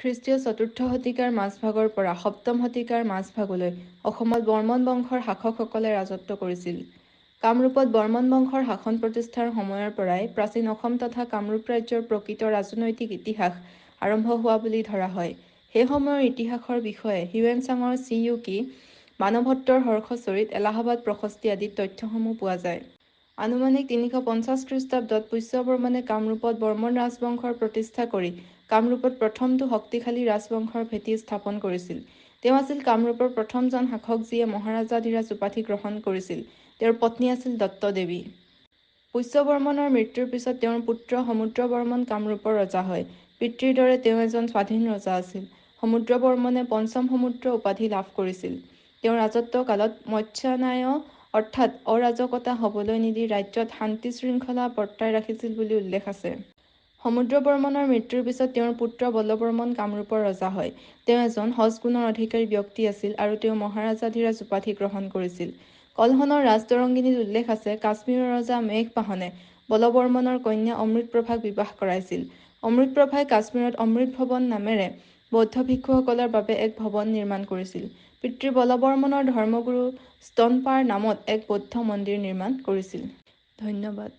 খ্ৰীষ্টীয় চতুৰ্থ শতিকাৰ মাজভাগৰ পৰা সপ্তম শতিকাৰ মাজভাগলৈ অসমত বৰ্মন বংশৰ শাসকসকলে ৰাজত্ব কৰিছিল। কামৰূপত বৰ্মন বংশৰ শাসন প্ৰতিষ্ঠাৰ সময়ৰ পৰাই প্ৰাচীন অসম তথা কামৰূপ ৰাজ্যৰ প্ৰকৃত ৰাজনৈতিক ইতিহাস আৰম্ভ হোৱা বুলি ধৰা হয়। সেই সময়ৰ ইতিহাসৰ বিষয়ে হিউৱেন-চাঙৰ চি ইউ কি, বাণভট্টৰ হৰ্ষচৰিত, এলাহাবাদ প্ৰশস্তি আদিত তথ্যসমূহ পোৱা যায়। আনুমানিক তিনিশ পঞ্চাশ খ্ৰীষ্টাব্দত পুষ্যবৰ্মনে কামৰূপত বৰ্মন ৰাজবংশৰ প্ৰতিষ্ঠা কৰি কামৰূপত প্ৰথমটো শক্তিশালী ৰাজবংশৰ ভেটি স্থাপন কৰিছিল। তেওঁ আছিল কামৰূপৰ প্ৰথমজন শাসক যিয়ে মহাৰাজাধিৰাজ উপাধি গ্ৰহণ কৰিছিল। তেওঁৰ পত্নী আছিল দত্তদেৱী। পুষ্যবৰ্মনৰ মৃত্যুৰ পিছত তেওঁৰ পুত্ৰ সমুদ্ৰবৰ্মন কামৰূপৰ ৰজা হয়। পিতৃৰ দৰে তেওঁ এজন স্বাধীন ৰজা আছিল। সমুদ্ৰবৰ্মনে পঞ্চম সমুদ্ৰ উপাধি লাভ কৰিছিল। তেওঁ ৰাজত্ব কালত মৎস্যান্যায় অৰ্থাৎ অৰাজকতা হবলৈ নিদি ৰাজ্যত শান্তি-শৃংখলা বৰ্তাই ৰাখিছিল বুলি উল্লেখ আছে। সমুদ্ৰবৰ্মনৰ মৃত্যুৰ পিছত তেওঁৰ পুত্ৰ বলবৰ্মন কামৰূপৰ ৰজা হয়। তেওঁ এজন সৎ গুণৰ অধিকাৰী ব্যক্তি আছিল আৰু তেওঁ মহাৰাজাধিৰাজ উপাধি গ্ৰহণ কৰিছিল। কলহনৰ ৰাজতৰংগিনীত উল্লেখ আছে কাশ্মীৰৰ ৰজা মেঘবাহনে বলবৰ্মনৰ কন্যা অমৃতপ্ৰভাক বিবাহ কৰাইছিল। অমৃতপ্ৰভাই কাশ্মীৰত অমৃত ভৱন নামেৰে বৌদ্ধ ভিক্ষুসকলৰ বাবে এক ভৱন নিৰ্মাণ কৰিছিল। পিতৃ বলবৰ্মনৰ ধৰ্মগুৰু স্তনপাৰ নামত এক বৌদ্ধ মন্দিৰ নিৰ্মাণ কৰিছিল। ধন্যবাদ।